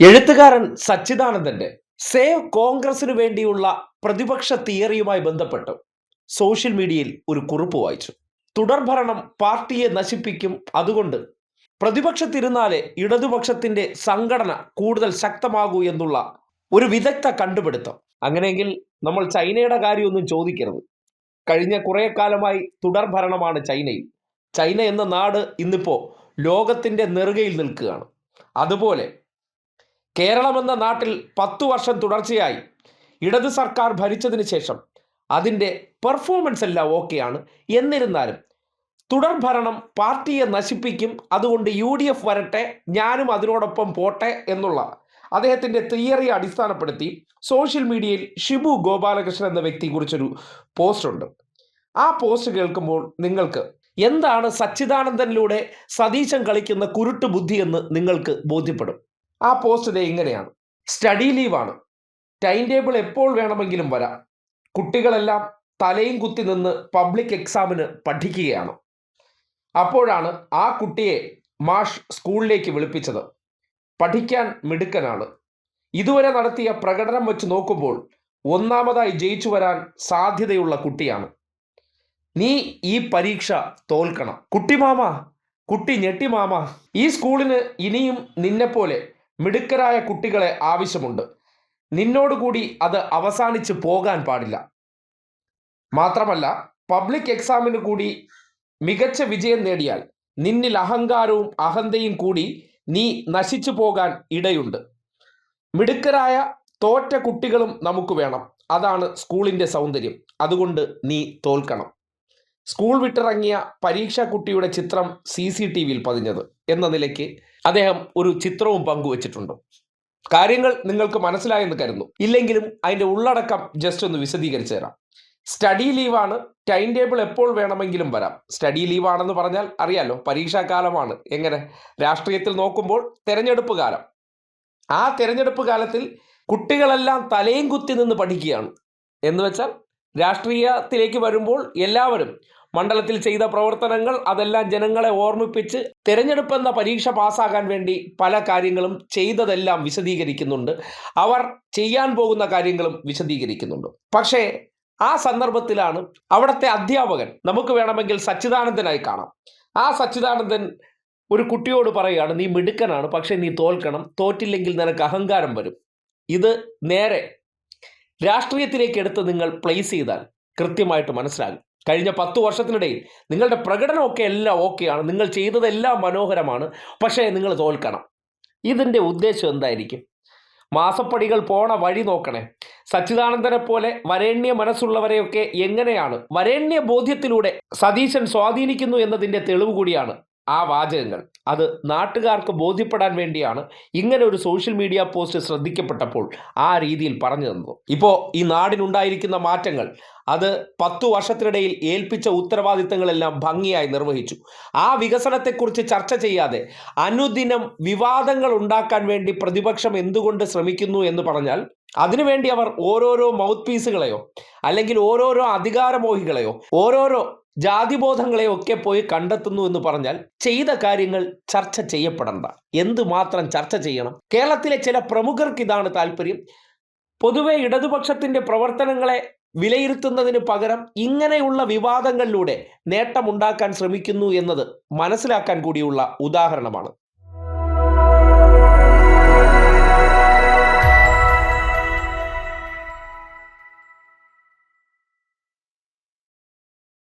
എഴുത്തുകാരൻ സച്ചിദാനന്ദന്റെ സേവ് കോൺഗ്രസിന് വേണ്ടിയുള്ള പ്രതിപക്ഷ തിയറിയുമായി ബന്ധപ്പെട്ട് സോഷ്യൽ മീഡിയയിൽ ഒരു കുറിപ്പ് വായിച്ചു. തുടർഭരണം പാർട്ടിയെ നശിപ്പിക്കും. അതുകൊണ്ട് പ്രതിപക്ഷത്തിരുന്നാലേ ഇടതുപക്ഷത്തിന്റെ സംഘടന കൂടുതൽ ശക്തമാകൂ എന്നുള്ള ഒരു വിദഗ്ധ കണ്ടുപിടുത്തം. അങ്ങനെയെങ്കിൽ നമ്മൾ ചൈനയുടെ കാര്യമൊന്നും ചോദിക്കരുത്. കഴിഞ്ഞ കുറേ കാലമായി തുടർഭരണമാണ് ചൈനയിൽ. ചൈന എന്ന നാട് ഇന്നിപ്പോൾ ലോകത്തിന്റെ നെറുകയിൽ നിൽക്കുകയാണ്. അതുപോലെ കേരളം എന്ന നാട്ടിൽ പത്തു വർഷം തുടർച്ചയായി ഇടത് സർക്കാർ ഭരിച്ചതിന് ശേഷം അതിന്റെ പെർഫോമൻസ് എല്ലാം ഓക്കെയാണ്. എന്നിരുന്നാലും തുടർ ഭരണം പാർട്ടിയെ നശിപ്പിക്കും അതുകൊണ്ട് യു ഡി എഫ് വരട്ടെ ഞാനും അതിനോടൊപ്പം പോട്ടെ എന്നുള്ള അദ്ദേഹത്തിന്റെ തിയറി അടിസ്ഥാനപ്പെടുത്തി സോഷ്യൽ മീഡിയയിൽ ഷിബു ഗോപാലകൃഷ്ണൻ എന്ന വ്യക്തിയെക്കുറിച്ചൊരു പോസ്റ്റ് ഉണ്ട്. ആ പോസ്റ്റ് കേൾക്കുമ്പോൾ നിങ്ങൾക്ക് എന്താണ് സച്ചിദാനന്ദനിലൂടെ സതീശൻ കളിക്കുന്ന കുരുട്ട് ബുദ്ധി എന്ന് നിങ്ങൾക്ക് ബോധ്യപ്പെടും. ആ പോസ്റ്റ് ഇതേ ഇങ്ങനെയാണ്. സ്റ്റഡി ലീവാണ് ടൈം ടേബിൾ എപ്പോൾ വേണമെങ്കിലും വരാം. കുട്ടികളെല്ലാം തലയും കുത്തി നിന്ന് പബ്ലിക് എക്സാമിന് പഠിക്കുകയാണ്. അപ്പോഴാണ് ആ കുട്ടിയെ മാഷ് സ്കൂളിലേക്ക് വിളിപ്പിച്ചത്. പഠിക്കാൻ മിടുക്കനാണ്. ഇതുവരെ നടത്തിയ പ്രകടനം വെച്ച് നോക്കുമ്പോൾ ഒന്നാമതായി ജയിച്ചു വരാൻ സാധ്യതയുള്ള കുട്ടിയാണ്. നീ ഈ പരീക്ഷ തോൽക്കണം. കുട്ടിമാമ കുട്ടി ഞെട്ടിമാമ ഈ സ്കൂളിന് ഇനിയും നിന്നെപ്പോലെ മിടുക്കരായ കുട്ടികളെ ആവശ്യമുണ്ട്. നിന്നോടുകൂടി അത് അവസാനിച്ച് പോകാൻ പാടില്ല. മാത്രമല്ല പബ്ലിക് എക്സാമിന് കൂടി മികച്ച വിജയം നേടിയാൽ നിന്നിൽ അഹങ്കാരവും അഹന്തയും കൂടി നീ നശിച്ചു പോകാൻ ഇടയുണ്ട്. മിടുക്കരായ തോറ്റ കുട്ടികളും നമുക്ക് വേണം. അതാണ് സ്കൂളിന്റെ സൗന്ദര്യം. അതുകൊണ്ട് നീ തോൽക്കണം. സ്കൂൾ വിട്ടിറങ്ങിയ പരീക്ഷാ കുട്ടിയുടെ ചിത്രം സി സി ടി വിയിൽ പതിഞ്ഞത് എന്ന നിലയ്ക്ക് അദ്ദേഹം ഒരു ചിത്രവും പങ്കുവച്ചിട്ടുണ്ട്. കാര്യങ്ങൾ നിങ്ങൾക്ക് മനസ്സിലായെന്ന് കരുതുന്നു. ഇല്ലെങ്കിലും അതിന്റെ ഉള്ളടക്കം ജസ്റ്റ് ഒന്ന് വിശദീകരിച്ചു തരാം. സ്റ്റഡി ലീവാണ് ടൈം ടേബിൾ എപ്പോൾ വേണമെങ്കിലും വരാം. സ്റ്റഡി ലീവാണെന്ന് പറഞ്ഞാൽ അറിയാലോ പരീക്ഷാകാലമാണ്. എങ്ങനെ? രാഷ്ട്രീയത്തിൽ നോക്കുമ്പോൾ തെരഞ്ഞെടുപ്പ് കാലം. ആ തെരഞ്ഞെടുപ്പ് കാലത്തിൽ കുട്ടികളെല്ലാം തലയും കുത്തി നിന്ന് പഠിക്കുകയാണ്. എന്ന് വെച്ചാൽ രാഷ്ട്രീയത്തിലേക്ക് വരുമ്പോൾ എല്ലാവരും മണ്ഡലത്തിൽ ചെയ്ത പ്രവർത്തനങ്ങൾ അതെല്ലാം ജനങ്ങളെ ഓർമ്മിപ്പിച്ച് തെരഞ്ഞെടുപ്പ് എന്ന പരീക്ഷ പാസ്സാകാൻ വേണ്ടി പല കാര്യങ്ങളും ചെയ്തതെല്ലാം വിശദീകരിക്കുന്നുണ്ട്. അവർ ചെയ്യാൻ പോകുന്ന കാര്യങ്ങളും വിശദീകരിക്കുന്നുണ്ട്. പക്ഷേ ആ സന്ദർഭത്തിലാണ് അവിടുത്തെ അധ്യാപകൻ നമുക്ക് വേണമെങ്കിൽ സച്ചിദാനന്ദനായി കാണാം. ആ സച്ചിദാനന്ദൻ ഒരു കുട്ടിയോട് പറയുകയാണ് നീ മിടുക്കനാണ് പക്ഷേ നീ തോൽക്കണം തോറ്റില്ലെങ്കിൽ നിനക്ക് അഹങ്കാരം വരും. ഇത് നേരെ രാഷ്ട്രീയത്തിലേക്ക് എടുത്ത് നിങ്ങൾ പ്ലേസ് ചെയ്താൽ കൃത്യമായിട്ട് മനസ്സിലാകും. കഴിഞ്ഞ പത്ത് വർഷത്തിനിടയിൽ നിങ്ങളുടെ പ്രകടനമൊക്കെ എല്ലാം ഓക്കെയാണ് നിങ്ങൾ ചെയ്തതെല്ലാം മനോഹരമാണ്. പക്ഷേ നിങ്ങൾ തോൽക്കണം. ഇതിന്റെ ഉദ്ദേശം എന്തായിരിക്കും? മാസപ്പടികൾ പോണ വഴി നോക്കണേ. സച്ചിദാനന്ദനെ പോലെ വരേണ്യ മനസ്സുള്ളവരെയൊക്കെ എങ്ങനെയാണ്? വരേണ്യ ബോധ്യത്തിലൂടെ സതീശൻ സ്വാധീനിക്കുന്നു എന്നതിന്റെ തെളിവ് കൂടിയാണ്. ആ വാചകങ്ങൾ. അത് നാട്ടുകാർക്ക് ബോധ്യപ്പെടാൻ വേണ്ടിയാണ് ഇങ്ങനെ ഒരു സോഷ്യൽ മീഡിയ പോസ്റ്റ് ശ്രദ്ധിക്കപ്പെട്ടപ്പോൾ ആ രീതിയിൽ പറഞ്ഞു തന്നത്. ഇപ്പോൾ ഈ നാടിനുണ്ടായിരിക്കുന്ന മാറ്റങ്ങൾ അത് പത്തു വർഷത്തിനിടയിൽ ഏൽപ്പിച്ച ഉത്തരവാദിത്തങ്ങളെല്ലാം ഭംഗിയായി നിർവഹിച്ചു. ആ വികസനത്തെക്കുറിച്ച് ചർച്ച ചെയ്യാതെ അനുദിനം വിവാദങ്ങൾ ഉണ്ടാക്കാൻ വേണ്ടി പ്രതിപക്ഷം എന്തുകൊണ്ട് ശ്രമിക്കുന്നു എന്ന് പറഞ്ഞാൽ അതിനുവേണ്ടി അവർ ഓരോരോ മൗത്ത് പീസുകളെയോ അല്ലെങ്കിൽ ഓരോരോ അധികാരമോഹികളെയോ ഓരോരോ ജാതിബോധങ്ങളെയോ ഒക്കെ പോയി കണ്ടെത്തുന്നു എന്ന് പറഞ്ഞാൽ ചെയ്ത കാര്യങ്ങൾ ചർച്ച ചെയ്യപ്പെടണ്ട. എന്തുമാത്രം ചർച്ച ചെയ്യണം? കേരളത്തിലെ ചില പ്രമുഖർക്ക് ഇതാണ് താല്പര്യം. പൊതുവെ ഇടതുപക്ഷത്തിന്റെ പ്രവർത്തനങ്ങളെ വിലയിരുത്തുന്നതിന് പകരം ഇങ്ങനെയുള്ള വിവാദങ്ങളിലൂടെ നേട്ടമുണ്ടാക്കാൻ ശ്രമിക്കുന്നു എന്നത് മനസ്സിലാക്കാൻ കൂടിയുള്ള ഉദാഹരണമാണ്.